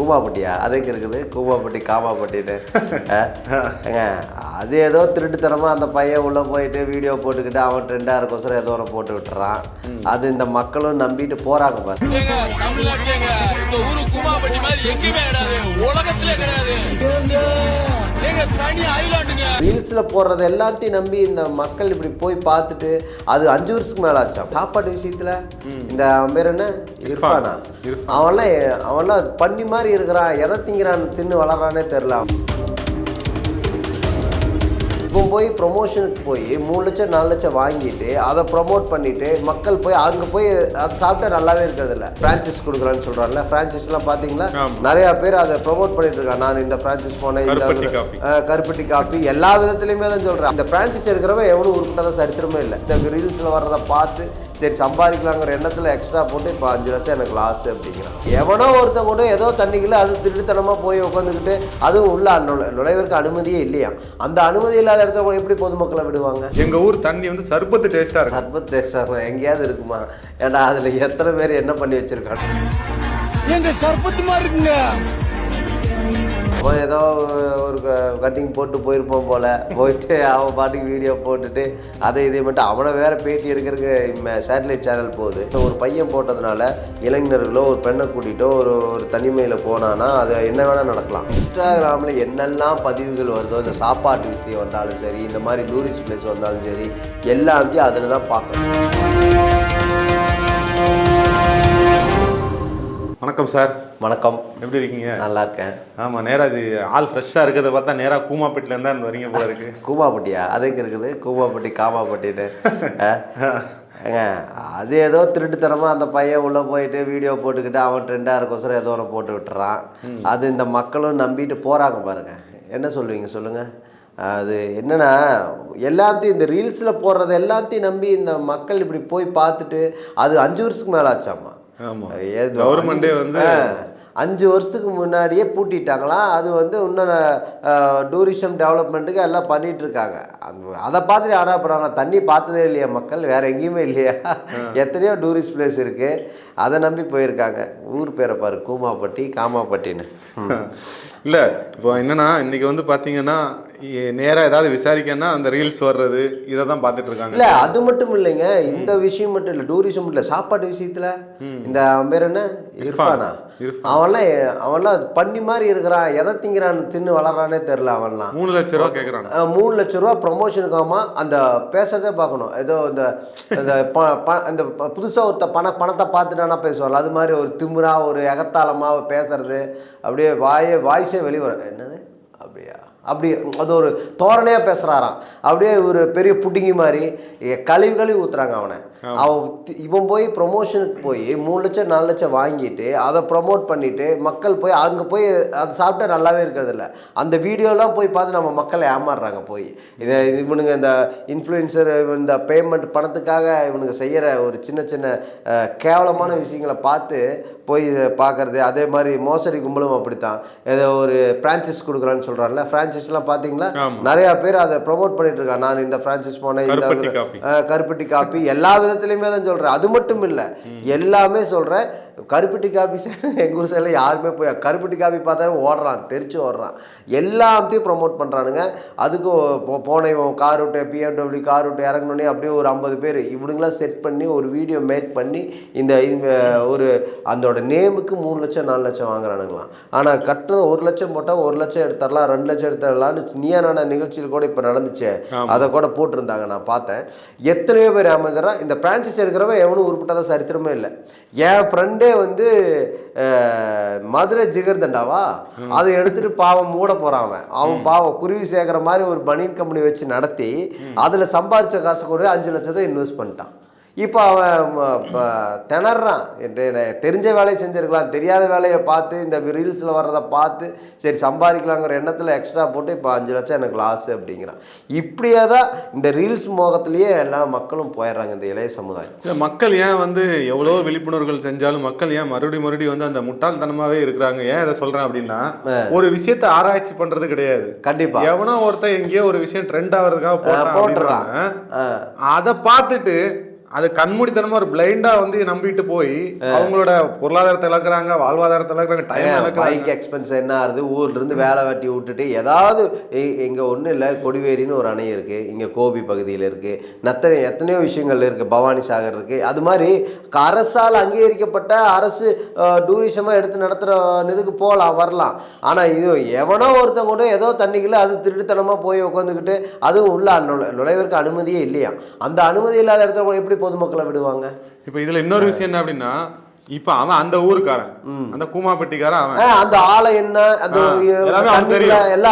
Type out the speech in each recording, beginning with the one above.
கூமாப்பட்டியா அதுக்கு இருக்குது? கூமாப்பட்டி காமாப்பட்டின்னு. ஏங்க அது ஏதோ திருட்டுத்தனமாக அந்த பையன் உள்ளே போயிட்டு வீடியோ போட்டுக்கிட்டு அவன் ட்ரெண்டாருக்கோசரம் ஏதோ ஒன்று போட்டு விட்டுறான். அது இந்த மக்களும் நம்பிட்டு போகிறாங்க பாரு. ரீல்ஸில் போடுறது எல்லாத்தையும் நம்பி இந்த மக்கள் இப்படி போய் பார்த்துட்டு அது அஞ்சு வருஷத்துக்கு மேலே ஆச்சாம் சாப்பாட்டு விஷயத்தில் இந்த அவன் பேர் என்ன? இர்ஃபானா. அவன்லாம் அவன்லாம் பண்ணி மாதிரி இருக்கிறான் எதை திங்கிறான்னு தின்னு வளர்றானே தெரில இப்போ போய் ப்ரொமோஷனுக்கு போய் மூணு லட்சம் நாலு லட்சம் வாங்கிட்டு அதை ப்ரொமோட் பண்ணிட்டு மக்கள் போய் அங்கே போய் அதை சாப்பிட்டா நல்லாவே இருக்கிறது இல்லை ஃப்ரான்ச்சைஸ் கொடுக்குறான்னு சொல்கிறாங்கல்ல ஃப்ரான்ச்சைஸ்லாம் பார்த்தீங்களா நிறையா பேர் அதை ப்ரொமோட் பண்ணிட்டு இருக்காங்க. நான் இந்த ஃப்ரான்ச்சைஸ் போனேன் இந்த கருப்பட்டி காப்பி எல்லா விதத்துலையுமே தான் சொல்கிறேன் இந்த பிரான்ச்சைஸ் எடுக்கிறவன் எவனும் உருப்பிட்டதாக சரித்திரமே இல்லை. இந்த ரீல்ஸில் வர்றதை பார்த்து சரி சம்பாதிக்கலாங்கிற எண்ணத்தில் எக்ஸ்ட்ரா போட்டு இப்போ அஞ்சு லட்சம் எனக்கு லாஸ் அப்படிங்கிறான். எவனோ ஒருத்தன் கூட ஏதோ தண்ணிக்குள்ள அது திருட்டுத்தனமாக போய் உட்காந்துக்கிட்டு அதுவும் உள்ள நுழை நுழைவதற்கு அனுமதியே இல்லையா? அந்த அனுமதி இல்லாத இடத்துல எப்படி பொதுமக்களை விடுவாங்க? எங்க ஊர் தண்ணி வந்து சர்பத்து டேஸ்டா இருக்கும். சர்பத் தேசம் எங்கேயாவது இருக்குமா? ஏன்னா அதில் எத்தனை பேர் என்ன பண்ணி வச்சிருக்காங்க? எங்க சர்பத்து மாதிரி இருக்குங்க. அவன் ஏதோ ஒரு கட்டிங் போட்டு போயிருப்போம் போல. போயிட்டு அவன் பாட்டுக்கு வீடியோ போட்டுட்டு அதை இதை மட்டும் அவனை வேற பேட்டி எடுக்கிறதுக்கு சேட்டலைட் சேனல் போகுது. ஒரு பையன் போட்டதுனால இளைஞர்களோ ஒரு பெண்ணை கூட்டிகிட்டோ ஒரு ஒரு தனிமையில் போனான்னா அது என்ன வேணால் நடக்கலாம். இன்ஸ்டாகிராமில் என்னெல்லாம் பதிவுகள் வருதோ இந்த சாப்பாட்டு விஷயம் வந்தாலும் சரி இந்த மாதிரி டூரிஸ்ட் பிளேஸ் வந்தாலும் சரி எல்லாத்தையும் அதில் தான் பார்க்கணும். வணக்கம் சார் வணக்கம். எப்படி இருக்கீங்க? நல்லா இருக்கேன். ஆமா நேரா இது ஆள் ஃப்ரெஷ்ஷா இருக்கிறத பார்த்தா நேரா கூமாப்பேட்டில இருந்தா வரீங்க போல இருக்கு. கூமாப்பட்டியா? அதுக்கு இருக்குது? கூமாப்பட்டி காமாப்பட்டின்னு. ஏங்க அது ஏதோ திருட்டுத்தனமாக அந்த பையன் உள்ளே போயிட்டு வீடியோ போட்டுக்கிட்டு அவன் ட்ரெண்டாருக்கோசரம் ஏதோ ஒன்று போட்டு விட்டுறான். அது இந்த மக்களும் நம்பிட்டு போகிறாங்க பாருங்க. என்ன சொல்லுவீங்க சொல்லுங்கள் அது என்னன்னா எல்லாத்தையும் இந்த ரீல்ஸில் போடுறது எல்லாத்தையும் நம்பி இந்த மக்கள் இப்படி போய் பார்த்துட்டு அது அஞ்சு வருஷத்துக்கு மேலே ஆச்சாமா ஆமா ஏதோ கவர்மெண்டே வந்து அஞ்சு வருஷத்துக்கு முன்னாடியே பூட்டிட்டாங்களாம் அது வந்து இன்னும் டூரிசம் டெவலப்மெண்ட்டுக்கு எல்லாம் பண்ணிட்டு இருக்காங்க அந்த அதை பார்த்துட்டு யாரா போகிறாங்க தண்ணி பார்த்ததே இல்லையா மக்கள் வேற எங்கேயுமே இல்லையா? எத்தனையோ டூரிஸ்ட் பிளேஸ் இருக்கு. அதை நம்பி போயிருக்காங்க. ஊர் பேரை பாரு கூமாப்பட்டி காமாப்பட்டின்னு. இல்ல இப்போ என்னன்னா இன்னைக்கு வந்து பாத்தீங்கன்னா எ- நேரா ஏதாவது விசாரிக்கன்னா அந்த ரீல்ஸ் வர்றது இதை தான் பார்த்துட்டு இருக்காங்க. இல்ல அது மட்டும் இல்லைங்க. இந்த விஷயம் மட்டும் இல்லை டூரிசம் இல்ல. சாப்பாட்டு விஷயத்துல இந்த அவன் பேர் என்ன? இர்ஃபானா. அவன்லாம் அவன்லாம் பண்ணி மாதிரி இருக்கிறான். எதை திங்கிறான்னு தின்னு வளர்றானே தெரில அவன்லாம். மூணு லட்ச ரூபா அஹ் மூணு லட்ச ரூபா ப்ரொமோஷனுக்காமா அந்த பேசுறதே பார்க்கணும். ஏதோ இந்த இந்த ப- ப- இந்த ப- புதுசா ஒருத்த பண பணத்தை பார்த்துட்டானா பேசுவாள் அது மாதிரி ஒரு திமிரா ஒரு எகத்தாளமா பேசுறது. அப்படியே வாயே வாய்ஸே வெளியே வரும் என்னது? அப்படியா? அப்படி அது ஒரு தோரணையாக பேசுகிறாராம் அப்படியே ஒரு பெரிய புட்டிங்கி மாதிரி கழுவி கழுவி ஊத்துறாங்க அவனை. அவன் இவன் போய் ப்ரொமோஷனுக்கு போய் மூணு லட்சம் நாலு லட்சம் வாங்கிட்டு அதை ப்ரொமோட் பண்ணிட்டு மக்கள் போய் அங்கே போய் அது சாப்பிட்டா நல்லாவே இருக்கிறது இல்ல அந்த வீடியோலாம் போய் பார்த்து நம்ம மக்களை ஏமாறுறாங்க போய். இதை இவனுங்க இந்த இன்ஃப்ளூயன்சர் இந்த பேமெண்ட் பணத்துக்காக இவனுங்க செய்கிற ஒரு சின்ன சின்ன கேவலமான விஷயங்களை பார்த்து போய் பார்க்கறது அதே மாதிரி மோசடி கும்பலும் அப்படித்தான். ஏதோ ஒரு ஃப்ரான்ச்சைஸ் கொடுக்குறான்னு சொல்கிறான்ல ஃப்ரான்ச்சைஸ்லாம் பார்த்தீங்களா? நிறையா பேர் அதை ப்ரோமோட் பண்ணிட்டு இருக்கான் நான் இந்த ஃப்ரான்ச்சைஸ் போனேன் இந்த கருப்பட்டி காப்பி. எல்லா விதத்துலையுமே தான் சொல்கிறேன் அது மட்டும் இல்லை எல்லாமே சொல்கிறேன் கருப்பட்டி காப்பி எங்கள் ஊர் சைடில் யாருமே போய் கருப்பட்டி காப்பி பார்த்தா ஓடுறான் தெரிச்சு ஓடுறான் எல்லாத்தையும் ப்ரோமோட் பண்ணுறானுங்க அதுக்கும் போ- போன இவன் கார் விட்டு பிஎம்டபிள்யூ கார் விட்டு இறங்கணுன்னே அப்படியே ஒரு ஐம்பது பேர் இவனுங்களாம் செட் பண்ணி ஒரு வீடியோ மேக் பண்ணி இந்த ஒரு அதோட நேமுக்கு மூணு லட்சம் நாலு லட்சம் வாங்குறானுங்களாம். ஆனால் கட்டுறது ஒரு லட்சம் போட்டால் ஒரு லட்சம் எடுத்துடலாம் ரெண்டு லட்சம் எடுத்துடலாம்னு நீயா நானா நிகழ்ச்சியில் கூட இப்போ நடந்துச்சு. அதை கூட போட்டிருந்தாங்க நான் பார்த்தேன். எத்தனையோ பேர் ஏமாந்துறான் இந்த பிரான்ச்சைஸ் எடுக்கிறவன் எவனும் உருப்பிட்டதா சரித்திரமே இல்லை. என் ஃப்ரெண்டே வந்து மதுரை ஜிகர்தண்டாவா அதை எடுத்துட்டு பாவம் மூட போறான் அவன். அவன் பாவம் குருவி சேர்க்குற மாதிரி ஒரு பனியன் கம்பெனி வச்சு நடத்தி அதில் சம்பாரிச்ச காசு கூட அஞ்சு லட்சத்தை இன்வெஸ்ட் பண்ணிட்டான். இப்போ அவன் திணறான். தெரிஞ்ச வேலையை செஞ்சிருக்கலாம். தெரியாத வேலையை பார்த்து இந்த ரீல்ஸில் வர்றதை பார்த்து சரி சம்பாதிக்கலாங்கிற எண்ணத்தில் எக்ஸ்ட்ரா போட்டு இப்போ அஞ்சு லட்சம் எனக்கு லாஸ் அப்படிங்கிறான். இப்படியே தான் இந்த ரீல்ஸ் மோகத்திலேயே எல்லா மக்களும் போயிடுறாங்க இந்த இளைய சமுதாயம். இல்ல மக்கள் ஏன் வந்து எவ்வளோ விழிப்புணர்வுகள் செஞ்சாலும் மக்கள் ஏன் மறுபடியும் மறுபடியும் வந்து அந்த முட்டாள்தனமாவே இருக்கிறாங்க? ஏன் இதை சொல்றேன் அப்படின்னா ஒரு விஷயத்தை ஆராய்ச்சி பண்றது கிடையாது. கண்டிப்பா. எவனோ ஒருத்தன் எங்கேயோ ஒரு விஷயம் ட்ரெண்ட் ஆகிறதுக்காக. போட்டுறான். அதை பார்த்துட்டு அது கண்மூடித்தனமா ஒரு பிளைண்டா வந்து நம்பிட்டு போய் அவங்களோட பொருளாதாரத்தை இழக்கிறாங்க வாழ்வாதாரத்தை இழக்கிறாங்க டைம் பைக் எக்ஸ்பென்ஸ் என்ன ஆகுது? ஊர்ல இருந்து வேலை வெட்டி விட்டுட்டு ஏதாவது இங்க ஒன்றும் இல்லை கொடிவேரின்னு ஒரு அணை இருக்கு இங்க கோபி பகுதியில் இருக்கு நத்தனை எத்தனையோ விஷயங்கள் இருக்கு பவானி சாகர் இருக்கு. அது மாதிரி அரசால் அங்கீகரிக்கப்பட்ட அரசு டூரிசமாக எடுத்து நடத்துகிற இதுக்கு போகலாம் வரலாம். ஆனா இது எவனோ ஒருத்தன் கூட ஏதோ தண்ணிக்குள்ள அது திருட்டுத்தனமா போய் உட்காந்துக்கிட்டு அதுவும் உள்ள நுழை- நுழைவதற்கு அனுமதியே இல்லையா அந்த அனுமதி இல்லாத இடத்துல எப்படி பொதுமக்களை விடுவாங்க. இப்ப இதுல இன்னொரு விஷயம் என்ன அப்படின்னா இப்ப அவன் அந்த ஊருக்காரன். அந்த கூமாப்பட்டிக்காரன் அவன். அந்த ஆளை என்ன அந்த எல்லாமே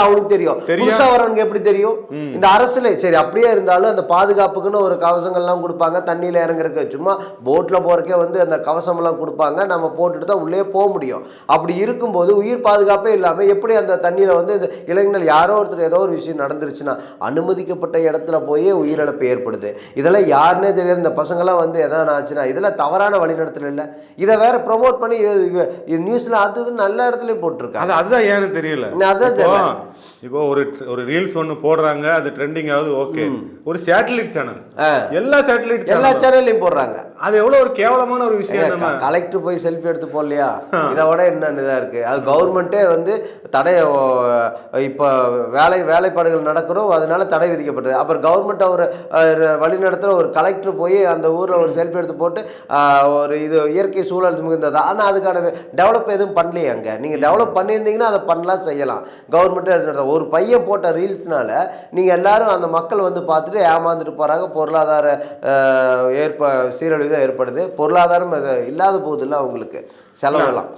அவனுக்கு தெரியும். புதுசா வரவனுக்கு எப்படி தெரியும்? இந்த அரசுல சரி அப்படியே இருந்தாலும் அந்த பாதுகாப்புக்குன்னு ஒரு கவசங்கள்லாம் கொடுப்பாங்க. தண்ணியில இறங்குறதுக்கு சும்மா போட்ல போறக்கே வந்து அந்த கவசம் எல்லாம் கொடுப்பாங்க. நம்ம போட்டுட்டு தான் உள்ளே போக முடியும். அப்படி இருக்கும்போது உயிர் பாதுகாப்பே இல்லாம எப்படி அந்த தண்ணியில வந்து இந்த இளைஞர்கள் யாரோ ஒருத்தர் ஏதோ ஒரு விஷயம் நடந்துருச்சுன்னா அனுமதிக்கப்பட்ட இடத்துல போய் உயிரிழப்பு ஏற்படுது. இதெல்லாம் யாருன்னே தெரியாது. இந்த பசங்களாம் வந்து எதாவது ஆச்சுன்னா இதெல்லாம் தவறான வழிநடத்தல் இல்லை. இதை வேற ப்ரோமோட் பண்ணி நியூஸ்ல அது நல்ல இடத்துலயும் போட்டிருக்காங்க. அது அதுதான் ஏன்னு தெரியல. அதான் இப்போ ஒரு ஒரு ரீல்ஸ் ஒன்னு போடுறாங்க அது ட்ரெண்டிங் ஆகுது ஓகே ஒரு சேட்டலைட் சேனல். எல்லா சேட்டலைட் எல்லா சேனல் சேனல்லையும் போடுறாங்க. அது எவ்வளவு ஒரு கேவலமான ஒரு விஷயம் நம்ம கலெக்டர் போய் செல்ஃபி எடுத்து போடலையா? இதை விட என்ன இதா இருக்கு? அது கவர்மெண்ட்டே வந்து தடை இப்போ வேலை வேலைப்பாடுகள் நடக்கணும் அதனால தடை விதிக்கப்பட்டது. அப்புறம் கவர்மெண்ட் அவர் வழி நடத்துகிற ஒரு கலெக்டர் போய் அந்த ஊரில் ஒரு செல்ஃபி எடுத்து போட்டு ஒரு இது இயற்கை சூழல் மிகுந்ததா? ஆனால் அதுக்கான டெவலப் எதுவும் பண்ணலையே அங்கே. நீங்கள் டெவலப் பண்ணியிருந்தீங்கன்னா அதை பண்ணலாம் செய்யலாம். கவர்மெண்ட்டே ஒரு பையன் போட்ட ரீல்ஸ்னால நீங்கள் எல்லாரும் அந்த மக்கள் வந்து பார்த்துட்டு ஏமாந்துட்டு போகிறாங்க பொருளாதார ஏற்ப சீரழிவு தான் ஏற்படுது. பொருளாதாரம் இல்லாத போகுதுல்ல அவங்களுக்கு. செலவெல்லாம்.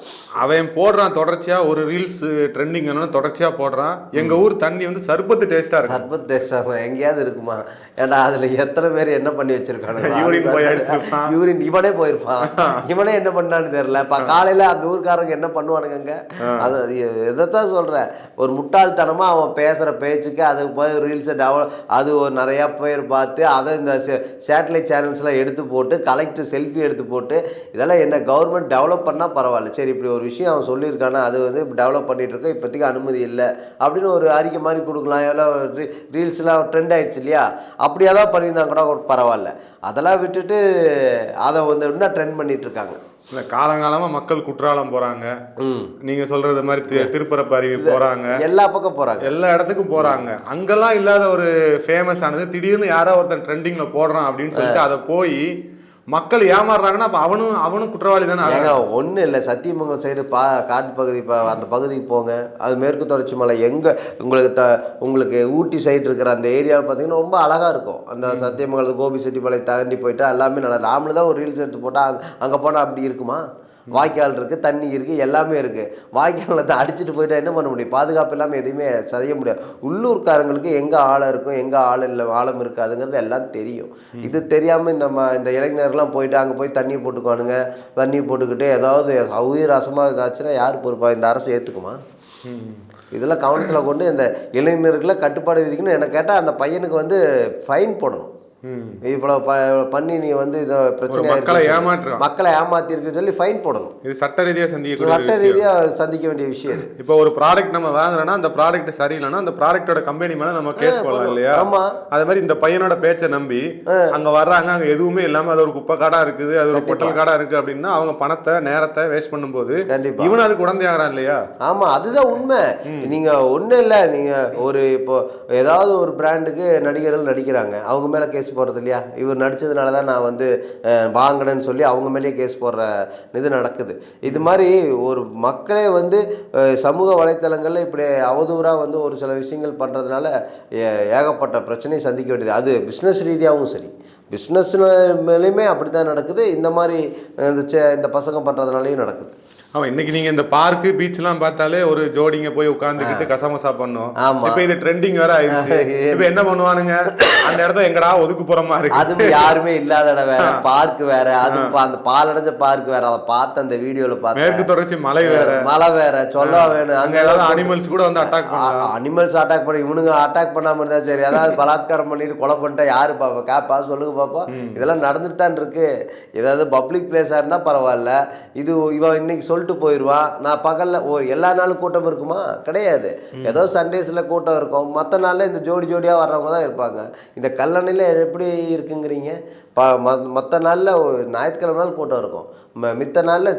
அவன் போடுறான் தொடர்ச்சியா ஒரு ரீல்ஸ் ட்ரெண்டிங் தொடர்ச்சியா போடுறான். எங்க ஊர் தண்ணி வந்து சர்பத்து டேஸ்டா இருக்கு. சர்பத் தேசம் எங்கேயாவது இருக்குமா? ஏன்டா அதுல எத்தனை பேர் என்ன பண்ணி வச்சிருக்காங்க Urine போய். யூரின் இவனே போயிருப்பான். இவனே என்ன பண்ணான்னு தெரியல. இப்ப காலையில அந்த ஊர்க்காரங்க என்ன பண்ணுவானுங்க அது இதைத்தான் சொல்றேன் ஒரு முட்டாள்தனமா அவன் பேசுற பேச்சுக்கு அதுக்கு போய் ரீல்ஸை டெவலப் அது ஒரு நிறைய பேர் பார்த்து அதை இந்த சேட்டலைட் சேனல்ஸ்லாம் எடுத்து போட்டு கலெக்டர் செல்ஃபி எடுத்து போட்டு இதெல்லாம் என்ன கவர்மெண்ட் டெவலப் பண்ணா பரவாயில்ல. சரி இப்படி ஒரு விஷயம் அவன் சொல்லியிருக்கானா அது வந்து டெவலப் பண்ணிட்டு இருக்கோம் இப்போதைக்கு அனுமதி இல்லை. அப்படின்னு ஒரு அறிக்கை மாதிரி கொடுக்கலாம். எல்லாம் ரீல்ஸ்லாம் ட்ரெண்ட் ஆயிடுச்சு இல்லையா? அப்படியே தான் பண்ணியிருந்தா கூட பரவாயில்ல. அதெல்லாம் விட்டுட்டு அதை வந்து இன்னும் ட்ரெண்ட் பண்ணிட்டு இருக்காங்க இல்ல காலங்காலமா மக்கள் குற்றாலம் போறாங்க. ம். நீங்க சொல்றது மாதிரி திருப்பரப்பு அருவி போறாங்க. எல்லா பக்கம் போறாங்க. எல்லா இடத்துக்கும் போறாங்க. அங்கெல்லாம் இல்லாத ஒரு ஃபேமஸ் ஆனது திடீர்னு யாரோ ஒருத்தன் ட்ரெண்டிங்ல போடுறான் அப்படின்னு சொல்லிட்டு அதை போய் மக்கள் ஏமாறுறாங்கன்னா அப்ப அவனும் அவனும் குற்றவாளி தானே ஏங்க ஒன்றும் இல்லை சத்தியமங்கலம் சைடு பா காட்டு பகுதி இப்போ அந்த பகுதிக்கு போங்க. அது மேற்கு தொடர்ச்சி மலை எங்கே உங்களுக்கு த உங்களுக்கு ஊட்டி சைடு இருக்கிற அந்த ஏரியாவில் பார்த்தீங்கன்னா ரொம்ப அழகாக இருக்கும். அந்த சத்தியமங்கலத்து கோபி செட்டிப்பாளையம் தாண்டி போயிட்டா எல்லாமே நல்லா நாமளும் தான் ஒரு ரீல்ஸ் எடுத்து போட்டால் அங்கே போனால் அப்படி இருக்குமா? வாய்க்கால் இருக்குது தண்ணி இருக்குது எல்லாமே இருக்குது வாய்க்காலில் அடிச்சுட்டு போயிட்டா என்ன பண்ண முடியும்? பாதுகாப்பு இல்லாமல் எதுவுமே செய்ய முடியாது. உள்ளூர்காரங்களுக்கு எங்கே ஆழம் இருக்கும் எங்கே ஆள் இல்லை ஆழம் இருக்காதுங்கிறது எல்லாம் தெரியும். இது தெரியாமல் இந்த ம இந்த இளைஞர்லாம் போயிட்டு அங்கே போய் தண்ணி போட்டுக்குவானுங்க. தண்ணி போட்டுக்கிட்டு ஏதாவது உயிர் அசமாக இதாச்சுன்னா யார் பொறுப்பா? இந்த அரசு ஏற்றுக்குமா இதெல்லாம் கவனத்தில் கொண்டு இந்த இளைஞர்களை கட்டுப்பாடு விதிக்கணும் என்ன கேட்டால் அந்த பையனுக்கு வந்து ஃபைன் போடணும். இவ்வளோ ப பண்ணி நீ வந்து இதை பிரச்சனை மக்களை ஏமாற்றுறான். மக்களை ஏமாத்திருக்குன்னு சொல்லி ஃபைன் போடணும். இது சட்ட ரீதியா சந்திக்கக்கூடிய சட்ட. ரீதியாக சந்திக்க வேண்டிய விஷயம் இப்போ ஒரு ப்ராடக்ட் நம்ம வாங்குறோம்னா அந்த ப்ராடக்ட் சரியில்லைன்னா அந்த ப்ராடக்ட்டோட கம்பெனி மேல நம்ம கேஸ் போடலாம் இல்லையா? ஆமா. அது மாதிரி இந்த பையனோட பேச்சை நம்பி அங்க வர்றாங்க அங்க எதுவுமே இல்லாம அது ஒரு குப்பை காடா இருக்குது அது ஒரு பொட்டல் காடா இருக்கு அப்படின்னா அவங்க பணத்தை நேரத்தை வேஸ்ட் பண்ணும்போது. இவன் அதுக்கு உடந்தையாகிறான் இல்லையா? ஆமா அதுதான் உண்மை. நீங்க ஒண்ணும் இல்லை நீங்க ஒரு இப்போ ஏதாவது ஒரு பிராண்டுக்கு நடிகர்கள் நடிக்கிறாங்க அவங்க மேல கேஸ் போடுறது இல்லையா இவர் நடித்ததுனால தான் நான் வந்து வாங்கினேன்னு சொல்லி அவங்க மேலேயே கேஸ் போடுற இது நடக்குது. இது மாதிரி ஒரு மக்களே வந்து சமூக வலைத்தளங்களில் இப்படி அவதூறாக வந்து ஒரு சில விஷயங்கள் பண்ணுறதுனால ஏ- ஏகப்பட்ட பிரச்சனையை சந்திக்க வேண்டியது. அது பிஸ்னஸ் ரீதியாகவும் சரி. பிஸ்னஸ் மேலேயுமே அப்படி தான் நடக்குது. இந்த மாதிரி இந்த இந்த பசங்க பண்ணுறதுனாலையும் நடக்குது. அவன் இன்னைக்கு நீங்க இந்த பார்க் பீச் எல்லாம் பார்த்தாலே ஒரு ஜோடிங்க போய் உட்கார்ந்துக்கிட்டு கசமசா பண்ணும். ஆமா. இப்ப இது ட்ரெண்டிங் வேற ஆயிடுச்சு. இப்ப என்ன பண்ணுவானுங்க? அந்த இடத்த எங்கடா ஒதுக்குப்புறமா இருக்கு. அதுவும் யாருமே இல்லாத இடம் வேற பார்க் வேற. அது அந்த பாலடைஞ்ச பார்க் வேற. அதை பார்த்து அந்த வீடியோல மேற்கு பார்த்தேன் தொடர்ச்சி மலை வேற. மலை வேற. சொல்ல வேணும். அங்க ஏதாவது அனிமல்ஸ் கூட வந்து அட்டாக் அனிமல்ஸ் அட்டாக் பண்ணி இவனுங்க அட்டாக் பண்ணாம இருந்தா சரி. ஏதாவது பலாத்காரம் பண்ணிட்டு கொலை பண்ணிட்டா யாரு பாப்பா? கேப்பா? சொல்லுங்க பாப்பா. இதெல்லாம் நடந்துட்டு தான் இருக்கு. ஏதாவது பப்ளிக் பிளேஸா இருந்தா பரவாயில்ல. இது இவன் இன்னைக்கு சொல்லி சொல்லிட்டு போயிடுவான் நான் பகலில் ஓ எல்லா நாளும் கூட்டம் இருக்குமா? கிடையாது. ஏதோ சண்டேஸில் கூட்டம் இருக்கும். மற்ற நாளில் இந்த ஜோடி ஜோடியாக வர்றவங்க தான் இருப்பாங்க. இந்த கல்லணையில் எப்படி இருக்குங்கிறீங்க? ப மற்ற நாளில் ஞாயிற்றுக்கிழமை நாள் கூட்டம் இருக்கும். மித்த நாளில்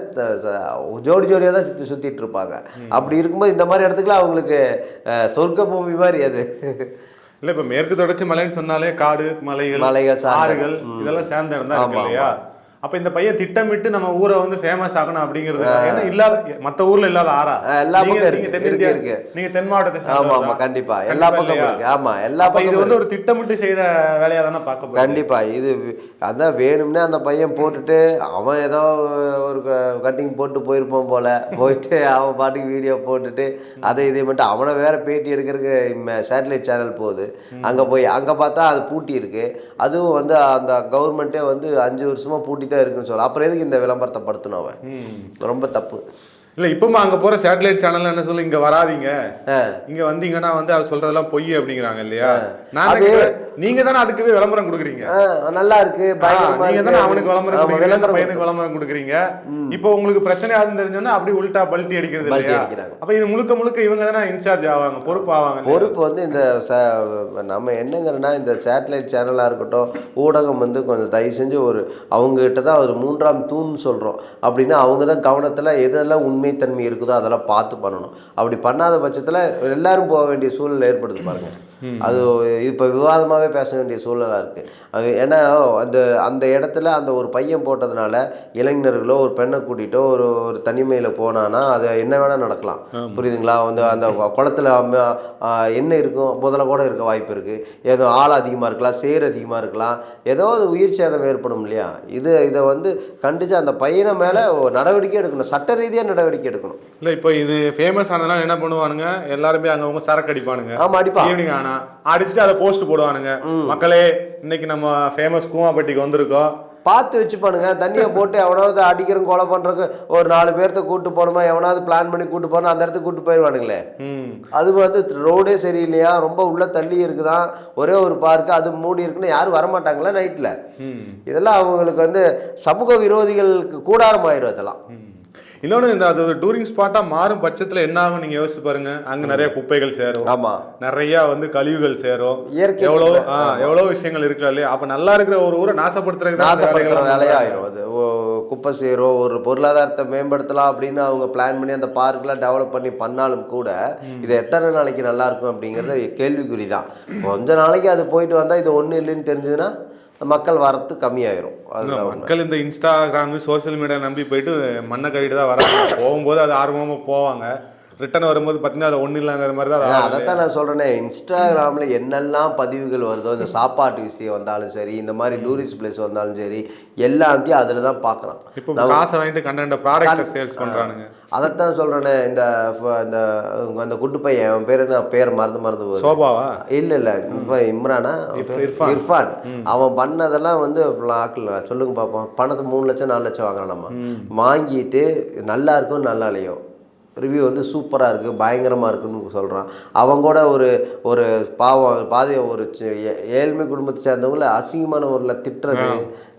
ஜோடி ஜோடியாக தான் சுற்றி சுற்றிட்டு இருப்பாங்க. அப்படி இருக்கும்போது இந்த மாதிரி இடத்துக்குலாம் அவங்களுக்கு சொர்க்க பூமி மாதிரி அது. இல்ல இப்ப மேற்கு தொடர்ச்சி மலைன்னு சொன்னாலே காடு மலைகள் மலைகள் சார்ந்த ஆறுகள் இதெல்லாம் சேர்ந்த இடம் தான் இல்லையா? அப்ப இந்த பையன் திட்டமிட்டு நம்ம ஊரை வந்து ஃபேமஸ் ஆகணும் அப்படிங்கிறது ஏன்னா இல்லாத மத்த ஊர்ல இல்லாத ஆறா. எல்லா பக்கம் இருக்கு, இருக்கு, நீங்க தென் மாவட்டத்தை ஆமா ஆமா. கண்டிப்பா. எல்லா இல்லையா? இருக்கு. ஆமா எல்லா அப்ப இது வந்து ஒரு திட்டமிட்டு செய்த வேலையா தானே பார்க்க கண்டிப்பா. இது அதான் வேணும்னே அந்த பையன் போட்டுட்டு அவன் ஏதோ ஒரு கட்டிங் போட்டு போயிருப்பான் போல. போயிட்டு அவன் பாட்டுக்கு வீடியோ போட்டுட்டு அதை இதை மட்டும் அவனை வேற பேட்டி எடுக்கிறதுக்கு சேட்டலைட் சேனல் போகுது. அங்க போய் அங்க பார்த்தா அது பூட்டி இருக்கு. அதுவும் வந்து அந்த கவர்மெண்ட்டே வந்து அஞ்சு வருஷமா பூட்டி தான் இருக்குன்னு சொல்ல. அப்புறம் எதுக்கு இந்த விளம்பரத்தை படுத்தணும் அவன் ரொம்ப தப்பு. இல்ல இப்பமா அங்க போற சேட்டலைட் சேனல்ல என்ன சொல்லு இங்க வராதீங்க. இங்க வந்தீங்கன்னா வந்து அது சொல்றதெல்லாம் பொய் அப்படிங்கிறாங்க இல்லையா? நான் நீங்க தானே அதுக்குவே விளம்பரம் கொடுக்குறீங்க. நல்லா இருக்கு நீங்க. தானே அவனுக்கு விளம்பரம் விளம்பரம் பையனுக்கு விளம்பரம் கொடுக்குறீங்க. இப்போ உங்களுக்கு பிரச்சனை ஆகுதுன்னு தெரிஞ்சோன்னா அப்படி உல்டா பல்ட்டி அடிக்கிறது இல்லையா. அப்ப இது முழுக்க முழுக்க இவங்க தானே இன்சார்ஜ் ஆவாங்க பொறுப்பு ஆவாங்க? பொறுப்பு வந்து இந்த நம்ம என்னங்கிறனா இந்த சேட்டலைட் சேனலாக இருக்கட்டும் ஊடகம் வந்து கொஞ்சம் தயவு செஞ்சு ஒரு அவங்ககிட்ட தான் ஒரு மூன்றாம் தூண் சொல்கிறோம் அப்படின்னா அவங்க தான் கவனத்தில் எதெல்லாம் உண்மைத்தன்மை இருக்குதோ அதெல்லாம் பார்த்து பண்ணணும். அப்படி பண்ணாத பட்சத்தில் எல்லாரும் போக வேண்டிய சூழ்நிலை ஏற்படுது பாருங்க. அது இப்போ விவாதமாகவே பேச வேண்டிய சூழலாக இருக்குது அது ஏன்னா அந்த அந்த இடத்துல அந்த ஒரு பையன் போட்டதுனால இளைஞர்களோ ஒரு பெண்ணை கூட்டிகிட்டோ ஒரு ஒரு தனிமையில் போனான்னா அது என்ன வேணால் நடக்கலாம். புரியுதுங்களா? வந்து அந்த குளத்துல என்ன இருக்கும் முதல்ல கூட இருக்க வாய்ப்பு இருக்குது ஏதோ ஆள் அதிகமாக இருக்கலாம் சேர் அதிகமாக இருக்கலாம். ஏதோ ஒரு உயிர் சேதம் ஏற்படும் இல்லையா? இது இதை வந்து கண்டித்து அந்த பையனை மேலே நடவடிக்கை எடுக்கணும். சட்ட ரீதியாக நடவடிக்கை எடுக்கணும். இல்ல இப்போ இது ஃபேமஸ் ஆனதுனால என்ன பண்ணுவானுங்க? எல்லாருமே அங்கவங்க சரக்கு அடிப்பானுங்க. ஆமாம் அடிப்பா ஈவினிங் ஆனா. அடிச்சுட்டு அதை போஸ்ட் போடுவானுங்க. மக்களே இன்னைக்கு நம்ம ஃபேமஸ் கூமாப்பட்டிக்கு வந்திருக்கோம். பார்த்து வச்சுப்பானுங்க. தண்ணியை போட்டு எவனாவது அடிக்கிறோம் கொலை பண்ணுறக்கு ஒரு நாலு பேர்த்த கூட்டு போகணுமா? எவனாவது பிளான் பண்ணி கூட்டு போகணும்? அந்த இடத்துக்கு கூட்டு போயிடுவானுங்களே. அது வந்து ரோடே சரியில்லையா? ரொம்ப உள்ள தள்ளி இருக்குதான். ஒரே ஒரு பார்க்கு அது மூடி இருக்குன்னு யாரும் வரமாட்டாங்களா நைட்டில் இதெல்லாம் அவங்களுக்கு வந்து சமூக விரோதிகளுக்கு கூடாரம் ஆயிரும் இதெல்லாம் இன்னொன்று இந்த அது டூரிங் ஸ்பாட்டாக மாறும் பட்சத்தில் என்ன ஆகும் நீங்கள் யோசிச்சு பாருங்க. அங்கே நிறைய குப்பைகள் சேரும். ஆமாம் நிறைய வந்து கழிவுகள் சேரும். இயற்கை எவ்வளோ. ஆ எவ்வளோ விஷயங்கள் இருக்குல்ல இல்லையா? அப்போ நல்லா இருக்கிற ஒரு ஊரை நாசப்படுத்துறதுக்கு தான் நாசப்படுத்துற வேலைகள் வேலையாயிரும் அது குப்பை சேரும். ஒரு பொருளாதாரத்தை மேம்படுத்தலாம் அப்படின்னு அவங்க பிளான் பண்ணி அந்த பார்க்கெலாம் டெவலப் பண்ணி பண்ணாலும் கூட இது எத்தனை நாளைக்கு நல்லா இருக்கும் அப்படிங்கிறது கேள்விக்குறி தான். கொஞ்ச நாளைக்கு அது போயிட்டு வந்தால் இது ஒன்றும் இல்லைன்னு தெரிஞ்சதுன்னா மக்கள் வரத்து கம்மியாயிரும். மக்கள் இந்த இன்ஸ்டாகிராம் சோஷியல் மீடியா நம்பி போயிட்டு மண்ணை கழிட்டு தான் வராங்க. போகும்போது அது ஆர்வமாக போவாங்க. ரிட்டர்ன் வரும்போது பார்த்தீங்கன்னா அது ஒன்றும் இல்லைங்கிற மாதிரி தான். அதைத்தான் நான் சொல்கிறேனே இன்ஸ்டாகிராமில் என்னெல்லாம் பதிவுகள் வருதோ இந்த சாப்பாட்டு விஷயம் வந்தாலும் சரி இந்த மாதிரி டூரிஸ்ட் பிளேஸ் வந்தாலும் சரி எல்லாத்தையும் அதில் தான் பார்க்குறான் இப்போ காசை வாங்கிட்டு கண்டென்ட் ப்ராடக்ட்டை சேல்ஸ் பண்ணுறானுங்க அதைத்தான் சொல்கிறேனே இந்த இந்த அந்த குட்டு பையன் அவன் பேர் என்ன பேர் மறந்து மறந்து போகுது. சோபாவா? இல்ல இல்ல இப்போ இம்ரானா. இர்ஃபான். அவன் பண்ணதெல்லாம் வந்து ஆக்கல சொல்லுங்க பார்ப்போம் பணத்தை மூணு லட்சம் நாலு லட்சம் வாங்கலாம் நம்ம வாங்கிட்டு நல்லா இருக்கும் நல்லா இல்லையோ? ரிவ்யூ வந்து சூப்பராக இருக்குது பயங்கரமாக இருக்குன்னு சொல்கிறான் அவன் கூட ஒரு ஒரு பாவம் பாதி ஒரு ஏழ்மை குடும்பத்தை சேர்ந்தவங்கள அசிங்கமான ஊரில் திட்டுறது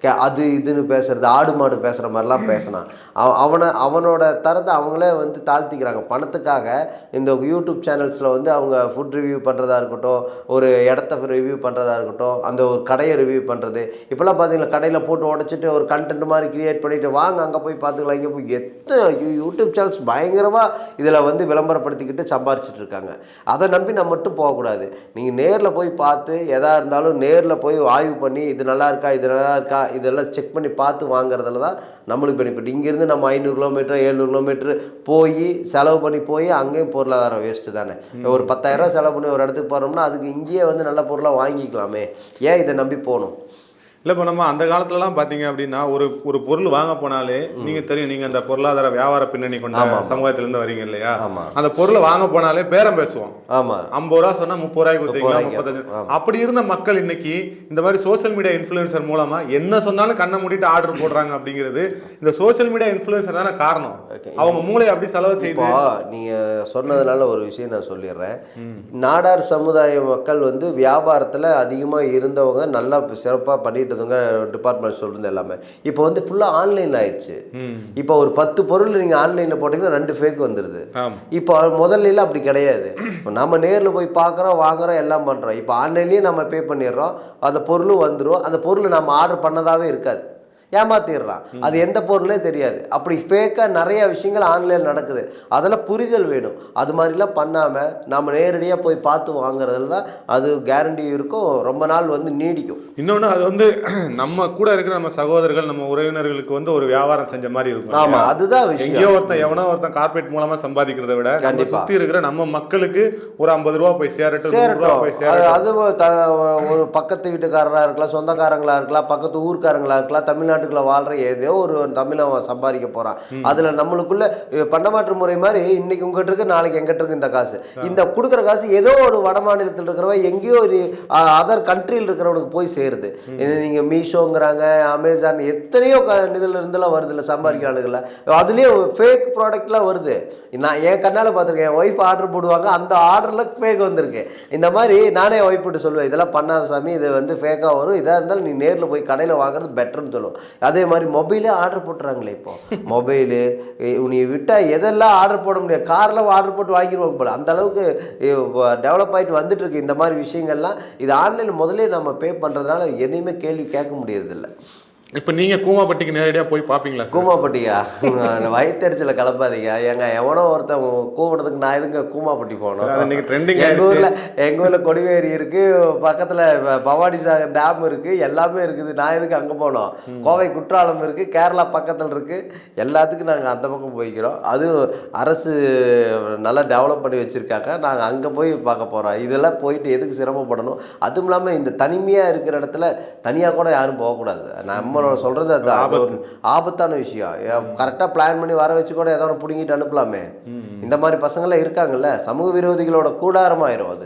கே- அது இதுன்னு பேசுறது ஆடு மாடு பேசுகிற மாதிரிலாம் பேசினான். அவ- அவனை அவனோட தரத்தை அவங்களே வந்து தாழ்த்திக்கிறாங்க. பணத்துக்காக இந்த யூடியூப் சேனல்ஸில் வந்து அவங்க ஃபுட் ரிவ்யூ பண்ணுறதா இருக்கட்டும் ஒரு இடத்த ரிவ்யூ பண்ணுறதா இருக்கட்டும் அந்த ஒரு கடையை ரிவ்யூ பண்ணுறது இப்போல்லாம் பார்த்தீங்களா கடையில் போட்டு உடச்சிட்டு ஒரு கண்டென்ட் மாதிரி கிரியேட் பண்ணிட்டு வாங்க அங்கே போய் பார்த்துக்கலாம் இங்கே போய் எத்தனை யூடியூப் சேனல்ஸ் பயங்கரமாக இதில் வந்து விளம்பரப்படுத்திக்கிட்டு சம்பாரிச்சிட்டு இருக்காங்க அதை நம்பி நம்ம மட்டும் போகக்கூடாது. நீங்கள் நேரில் போய் பார்த்து எதாக இருந்தாலும் நேரில் போய் ஆய்வு பண்ணி இது நல்லா இருக்கா இது நல்லா இருக்கா இதெல்லாம் செக் பண்ணி பார்த்து வாங்குறதுல தான் நம்மளுக்கு பெனிஃபிட் இங்கேருந்து நம்ம ஐநூறு கிலோமீட்டர் ஏழ்நூறு கிலோமீட்டர் போய் செலவு பண்ணி போய் அங்கேயும் பொருளாதாரம் வேஸ்ட்டு தானே. ஒரு பத்தாயிரம் ரூபாய் செலவு பண்ணி ஒரு இடத்துக்கு போகிறோம்னா அதுக்கு இங்கேயே வந்து நல்ல பொருளாக வாங்கிக்கலாமே. ஏன் இதை நம்பி போகணும்? இல்லை இப்போ நம்ம அந்த காலத்துலலாம் பார்த்தீங்க அப்படின்னா ஒரு ஒரு பொருள் வாங்க போனாலே நீங்க தெரியும் நீங்க அந்த பொருளாதார வியாபார பின்னணி கொண்ட சமூகத்திலேருந்து வரீங்க இல்லையா. அந்த பொருளை வாங்க போனாலே பேரம் பேசுவோம். ஆமாம் ஐம்பது ரூபா சொன்னா முப்பது ரூபாய்க்கு கொடுத்தீங்களா. முப்பத்தஞ்சு அப்படி இருந்த மக்கள் இன்னைக்கு இந்த மாதிரி சோஷியல் மீடியா இன்ஃப்ளூயன்சர் மூலமா என்ன சொன்னாலும் கண்ணை மூடிட்டு ஆர்டர் போடுறாங்க அப்படிங்கிறது இந்த சோஷியல் மீடியா இன்ஃப்ளூயன்சர் தானே காரணம். அவங்க மூளை அப்படி செலவு செய்து நீங்கள் சொன்னதுனால ஒரு விஷயம் நான் சொல்லிடுறேன். நாடார் சமுதாய மக்கள் வந்து வியாபாரத்தில் அதிகமாக இருந்தவங்க நல்லா சிறப்பாக பண்ணிட்டு கேட்டதுங்க டிபார்ட்மெண்ட் சொல்றது எல்லாமே. இப்போ வந்து ஃபுல்லாக ஆன்லைன் ஆயிடுச்சு. இப்போ ஒரு பத்து பொருள் நீங்கள் ஆன்லைனில் போட்டிங்கன்னா ரெண்டு ஃபேக் வந்துடுது இப்போ முதல்ல அப்படி கிடையாது. நம்ம நேரில் போய் பார்க்குறோம் வாங்குறோம் எல்லாம் பண்ணுறோம் இப்போ ஆன்லைன்லேயே நம்ம பே பண்ணிடுறோம். அந்த பொருளும் வந்துடும் அந்த பொருள் நம்ம ஆர்டர் பண்ணதாவே இருக்காது. ஏமாத்திடுறான். அது எந்த பொருளே தெரியாது. அப்படி ஃபேக்காக நிறைய விஷயங்கள் ஆன்லைனில் நடக்குது. அதெல்லாம் புரிதல் வேணும். அது மாதிரிலாம் பண்ணாமல் நம்ம நேரடியாக போய் பார்த்து வாங்குறதுல தான் அது கேரண்டி இருக்கும். ரொம்ப நாள் வந்து நீடிக்கும். இன்னொன்னு அது வந்து நம்ம கூட இருக்கிற நம்ம சகோதரர்கள் நம்ம உறவினர்களுக்கு வந்து ஒரு வியாபாரம் செஞ்ச மாதிரி இருக்கும் ஆமாம் அதுதான் விஷயம். எங்கேயோ ஒருத்தன் எவனோ ஒருத்தன் கார்பரேட் மூலமா சம்பாதிக்கிறத விட நம்ம. சுத்தி இருக்கிற நம்ம மக்களுக்கு ஒரு ஐம்பது ரூபா போய் சேரட்டும் ரூபா போய் அது சேரட்டும் அதுவும் த ஒரு பக்கத்து வீட்டுக்காரராக இருக்கலாம் சொந்தக்காரங்களா இருக்கலாம் பக்கத்து ஊர்க்காரங்களா இருக்கலாம் தமிழ்நாட்டுக்குள்ள வாழ்ற ஏதோ ஒரு தமிழ் அவன் சம்பாதிக்க போறான். அதுல நம்மளுக்குள்ள பண்டமாற்று முறை மாதிரி இன்னைக்கு உங்ககிட்ட இருக்கு நாளைக்கு எங்கிட்ட இருக்கு இந்த காசு. இந்த கொடுக்குற காசு ஏதோ ஒரு வட மாநிலத்தில் இருக்கிறவன் எங்கேயோ ஒரு அதர் கண்ட்ரியில் இருக்கிறவனுக்கு போய் சேருது. என்ன நீங்க மீஷோங்கிறாங்க அமேசான் எத்தனையோ க இதுல இருந்தெல்லாம் வருது இல்லை சம்பாதிக்கிறானுங்கள அதுலேயும் ஃபேக் ப்ராடக்ட்லாம் வருது. நான் என் கண்ணால் பார்த்துருக்கேன் என் ஒய்ஃப் ஆர்டர் போடுவாங்க அந்த ஆர்டரில் ஃபேக் வந்திருக்கு. இந்த மாதிரி நானே ஒய்ஃப் சொல்லுவேன் இதெல்லாம் பண்ணாத சாமி இது வந்து ஃபேக்காக வரும். இதாக இருந்தாலும் நீ நேரில் போய் கடையில் வாங்குறது பெட்டர்னு சொல்லுவோம். அதே மாதிரி மொபைலே ஆர்டர் போட்டுறாங்களே இப்போ. மொபைலு நீ விட்டால் எதெல்லாம் ஆர்டர் போட முடியாது காரில் ஆர்டர் போட்டு வாங்கிடுவாங்க போல. அந்த அளவுக்கு டெவலப் ஆகிட்டு வந்துட்டு இருக்கு இந்த மாதிரி விஷயங்கள்லாம் இது ஆன்லைனில் முதல்ல நம்ம பே பண்ணுறதுனால எதையுமே கேள்வி கேட்க முடியறதில்ல. இப்ப நீங்க கூமாப்பட்டிக்கு நேரடியா போய் பாப்பீங்களா சார் கூமாப்பட்டியா? வயிற்றுச்சல கலப்பாதீங்க. ஏங்க எவனோ ஒருத்தன் கூப்பிடுறதுக்கு நான் எதுங்க கூமாப்பட்டி போகணும்? இன்னைக்கு trending எங்க ஆயிடுச்சு. ஊர்ல எங்க ஊர்ல கொடிவேரி இருக்கு பக்கத்துல பவானி சாகர் டேம் இருக்கு எல்லாமே இருக்குது. நான் எதுக்கு அங்க போனோம் கோவை குற்றாலம் இருக்கு கேரளா பக்கத்துல இருக்கு. எல்லாத்துக்கும் நாங்க அந்த பக்கம் போய்க்கிறோம். அதுவும் அரசு நல்லா டெவலப் பண்ணி வச்சிருக்காங்க. நாங்க அங்க போய் பார்க்க போறோம். இதெல்லாம் போயிட்டு எதுக்கு சிரமப்படணும்? அதுவும் இல்லாம இந்த தனிமையா இருக்கிற இடத்துல தனியா கூட யாரும் போகக்கூடாது. நம்மளோட சொல்றது அதுதான் அது ஒரு ஆபத்தான விஷயம். கரெக்டாக பிளான் பண்ணி வர வச்சு கூட ஏதோ ஒன்று பிடுங்கிட்டு அனுப்பலாமே. இந்த மாதிரி பசங்களாம் இருக்காங்கல்ல சமூக விரோதிகளோட கூடாரமாயிரும் அது.